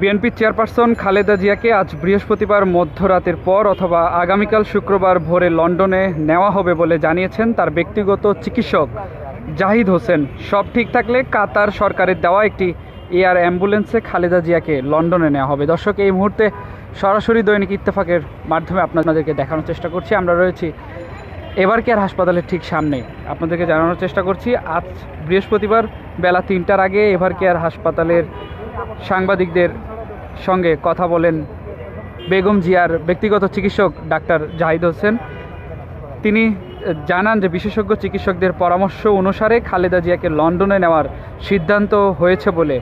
বিএনপির চেয়ারপারসন খালেদা জিয়াকে আজ বৃহস্পতিবার মধ্যরাতের পর অথবা আগামীকাল শুক্রবার ভোরে লন্ডনে নেওয়া হবে বলে জানিয়েছেন তার ব্যক্তিগত চিকিৎসক জাহিদ হোসেন। সব ঠিক থাকলে কাতার সরকারের দেওয়া একটি এয়ার অ্যাম্বুলেন্সে খালেদা জিয়াকে লন্ডনে নেওয়া হবে। দর্শক, এই মুহূর্তে সরাসরি দৈনিক ইত্তেফাকের মাধ্যমে আপনাদেরকে দেখানোর চেষ্টা করছি। আমরা রয়েছি এবার কেয়ার হাসপাতালের ঠিক সামনে। আপনাদেরকে জানানোর চেষ্টা করছি, আজ বৃহস্পতিবার বেলা তিনটার আগে এভার কেয়ার হাসপাতালের সাংবাদিকদের সঙ্গে কথা বলেন বেগম জিয়ার ব্যক্তিগত চিকিৎসক ডাক্তার জাহিদ হোসেন। তিনি জানান যে বিশেষজ্ঞ চিকিৎসকদের পরামর্শ অনুসারে খালেদা জিয়াকে লন্ডনে নেওয়ার সিদ্ধান্ত হয়েছে বলে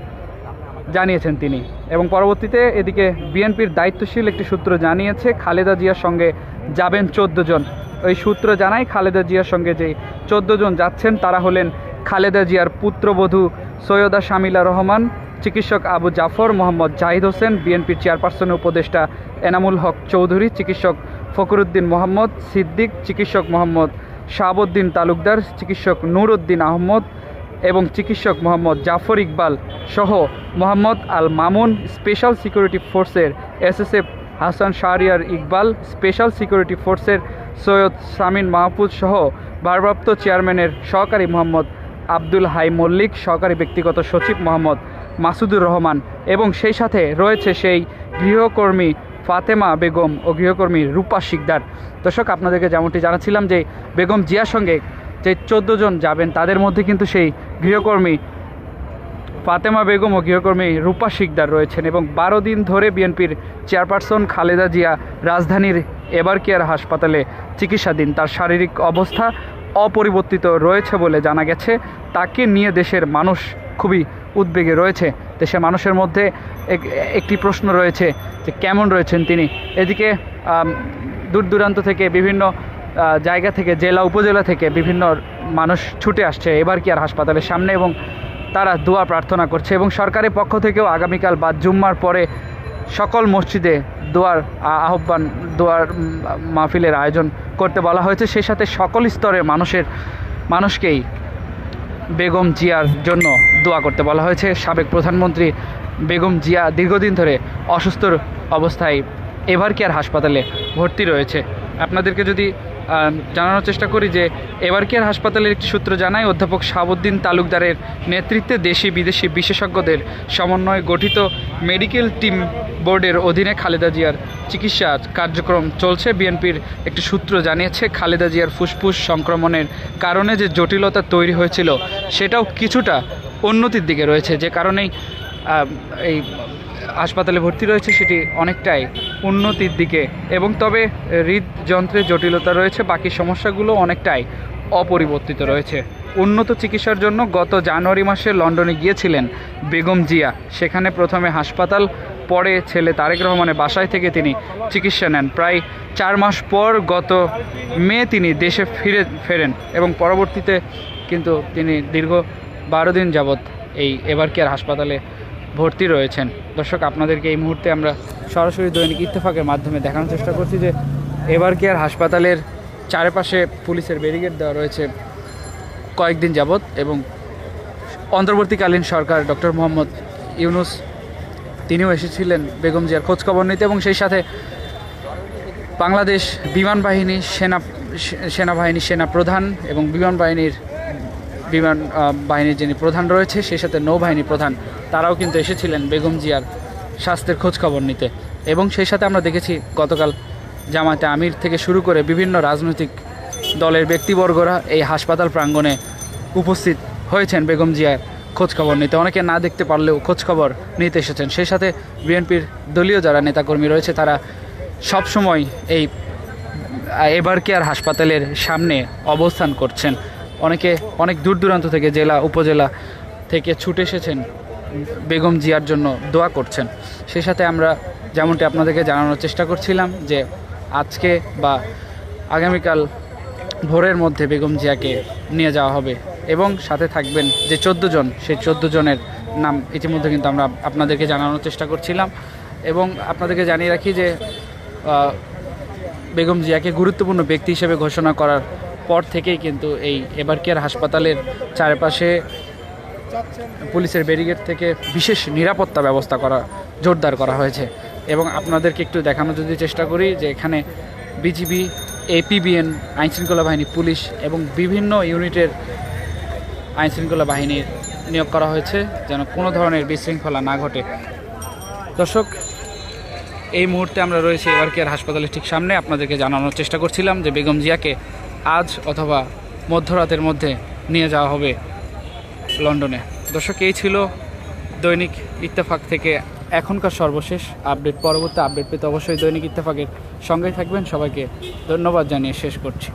জানিয়েছেন তিনি এবং পরবর্তীতে এদিকে বিএনপির দায়িত্বশীল একটি সূত্র জানিয়েছে, খালেদা জিয়ার সঙ্গে যাবেন চোদ্দ জন। ওই সূত্র জানায়, খালেদা জিয়ার সঙ্গে যে চোদ্দ জন যাচ্ছেন, তারা হলেন খালেদা জিয়ার পুত্রবধূ সৈয়দা শামিলা রহমান চিকিৎসক আবু জাফর মোহাম্মদ জাহিদ হোসেন, বিএনপির চেয়ারপারসনের উপদেষ্টা এনামুল হক চৌধুরী, চিকিৎসক ফকরুদ্দিন মোহাম্মদ সিদ্দিক, চিকিৎসক মোহাম্মদ শাহাবুদ্দিন তালুকদার, চিকিৎসক নুরউদ্দিন আহমদ এবং চিকিৎসক মোহাম্মদ জাফর ইকবাল সহ মোহাম্মদ আল মামুন স্পেশাল সিকিউরিটি ফোর্সের SSF Hasan Shahriar Iqbal, special security ফোর্সের সৈয়দ সামিন মাহফুজ সহ ভারপ্রাপ্ত চেয়ারম্যানের সহকারী মোহাম্মদ আব্দুল হাই মল্লিক, সহকারী ব্যক্তিগত সচিব মোহাম্মদ মাসুদুর রহমান এবং সেই সাথে রয়েছে সেই গৃহকর্মী ফাতেমা বেগম ও গৃহকর্মী রূপা শিকদার। দর্শক, আপনাদেরকে যেমনটি জানাচ্ছিলাম যে বেগম জিয়ার সঙ্গে যে চোদ্দ জন যাবেন, তাদের মধ্যে কিন্তু সেই গৃহকর্মী ফাতেমা বেগম ও গৃহকর্মী রূপা শিকদার রয়েছেন এবং বারো দিন ধরে বিএনপির চেয়ারপারসন খালেদা জিয়া রাজধানীর এবার কেয়ার হাসপাতালে চিকিৎসাধীন। তার শারীরিক অবস্থা অপরিবর্তিত রয়েছে বলে জানা গেছে। তাকে নিয়ে দেশের মানুষ খুবই উদ্বেগে রয়েছে। দেশের মানুষের মধ্যে এক- একটি প্রশ্ন রয়েছে যে কেমন রয়েছেন তিনি? এদিকে দূর দূরান্ত থেকে বিভিন্ন জায়গা থেকে, জেলা, উপজেলা থেকে বিভিন্ন মানুষ ছুটে আসছে। এবার কি আর হাসপাতালের সামনে এবং তারা দোয়া প্রার্থনা করছে এবং সরকারের পক্ষ থেকেও আগামীকাল বা জুম্মার পরে সকল মসজিদে দোয়ার আহ্বান, দোয়ার মাহফিলের আয়োজন করতে বলা হয়েছে। সেই সাথে সকল স্তরের মানুষের, মানুষকেই বেগম জিয়ার জন্য দোয়া করতে বলা হয়েছে। সাবেক প্রধানমন্ত্রী বেগম জিয়া দীর্ঘদিন ধরে অসুস্থ অবস্থায় এভার কেয়ার হাসপাতালে ভর্তি রয়েছে। আপনাদেরকে যদি জানানোর চেষ্টা করি যে এভার কেয়ার হাসপাতালের একটি সূত্র জানায়, অধ্যাপক শাহাবুদ্দিন তালুকদারের নেতৃত্বে দেশি বিদেশি বিশেষজ্ঞদের সমন্বয়ে গঠিত মেডিকেল টিম বোর্ডের অধীনে খালেদা জিয়ার চিকিৎসা কার্যক্রম চলছে। বিএনপির একটি সূত্র জানিয়েছে, খালেদা জিয়ার ফুসফুস সংক্রমণের কারণে যে জটিলতা তৈরি হয়েছিল, সেটাও কিছুটা উন্নতির দিকে রয়েছে। যে কারণেই এই হাসপাতালে ভর্তি রয়েছে, সেটি অনেকটাই উন্নতির দিকে। এবং তবে হৃদযন্ত্রের জটিলতা রয়েছে, বাকি সমস্যাগুলো অনেকটাই অপরিবর্তিত রয়েছে। উন্নত চিকিৎসার জন্য গত জানুয়ারি মাসে লন্ডনে গিয়েছিলেন বেগম জিয়া। সেখানে প্রথমে হাসপাতাল, পরে ছেলে তারেক রহমানের বাসায় থেকে তিনি চিকিৎসা নেন। প্রায় চার মাস পর গত মে তিনি দেশে ফিরে, ফেরেন এবং পরবর্তীতে কিন্তু তিনি দীর্ঘ বারো দিন যাবৎ এই এবার কেয়ার হাসপাতালে ভর্তি রয়েছেন। দর্শক, আপনাদেরকে এই মুহূর্তে আমরা সরাসরি দৈনিক ইত্তেফাকের মাধ্যমে দেখানোর চেষ্টা করছি যে এবার কেয়ার হাসপাতালের চারপাশে পুলিশের ব্যারিকেড দেওয়া রয়েছে কয়েকদিন যাবৎ এবং অন্তর্বর্তীকালীন সরকার ডক্টর মোহাম্মদ ইউনুস তিনিও এসেছিলেন বেগম জিয়ার খোঁজখবর নিতে এবং সেই সাথে বাংলাদেশ বিমান বাহিনী সেনা সেনাবাহিনী সেনা প্রধান এবং বিমান বাহিনীর বিমান বাহিনীর যিনি প্রধান রয়েছে, সেই সাথে নৌবাহিনী প্রধান, তারাও কিন্তু এসেছিলেন বেগম জিয়ার স্বাস্থ্যের খোঁজখবর নিতে। এবং সেই সাথে আমরা দেখেছি গতকাল জামাতে আমির থেকে শুরু করে বিভিন্ন রাজনৈতিক দলের ব্যক্তিবর্গরা এই হাসপাতাল প্রাঙ্গণে উপস্থিত হয়েছেন বেগম জিয়ার খোঁজখবর নিতে। অনেকে না দেখতে পারলেও খোঁজখবর নিতে এসেছেন। সেই সাথে বিএনপির দলীয় যারা নেতাকর্মী রয়েছে, তারা সবসময় এই, এবার কেয়ার হাসপাতালের সামনে অবস্থান করছেন। অনেকে অনেক দূর দূরান্ত থেকে জেলা, উপজেলা থেকে ছুটে এসেছেন, বেগম জিয়ার জন্য দোয়া করছেন। সেই সাথে আমরা যেমনটি আপনাদেরকে জানানোর চেষ্টা করছিলাম যে আজকে বা আগামীকাল ভোরের মধ্যে বেগম জিয়াকে নিয়ে যাওয়া হবে এবং সাথে থাকবেন যে চোদ্দ জন, সেই চোদ্দ জনের নাম ইতিমধ্যে কিন্তু আমরা আপনাদেরকে জানানোর চেষ্টা করছিলাম এবং আপনাদেরকে জানিয়ে রাখি যে বেগম জিয়াকে গুরুত্বপূর্ণ ব্যক্তি হিসেবে ঘোষণা করার পর থেকেই কিন্তু এই এবার কেয়ার হাসপাতালের চারপাশে পুলিশের ব্যারিকেড থেকে বিশেষ নিরাপত্তা ব্যবস্থা করা, জোরদার করা হয়েছে। এবং আপনাদেরকে একটু দেখানোর যদি চেষ্টা করি যে এখানে বিজিবি, এপিবিএন, আইনশৃঙ্খলা বাহিনী, পুলিশ এবং বিভিন্ন ইউনিটের আইনশৃঙ্খলা বাহিনীর নিয়োগ করা হয়েছে যেন কোনো ধরনের বিশৃঙ্খলা না ঘটে। দর্শক, এই মুহূর্তে আমরা রয়েছি এবার কেয়ার হাসপাতালের ঠিক সামনে। আপনাদেরকে জানানোর চেষ্টা করছিলাম যে বেগম জিয়াকে আজ অথবা মধ্যরাতের মধ্যে নিয়ে যাওয়া হবে লন্ডনে। দর্শক, এই ছিল দৈনিক ইত্তেফাক থেকে এখনকার সর্বশেষ আপডেট। পরবর্তী আপডেট পেতে অবশ্যই দৈনিক ইত্তেফাকের সঙ্গেই থাকবেন। সবাইকে ধন্যবাদ জানিয়ে শেষ করছি।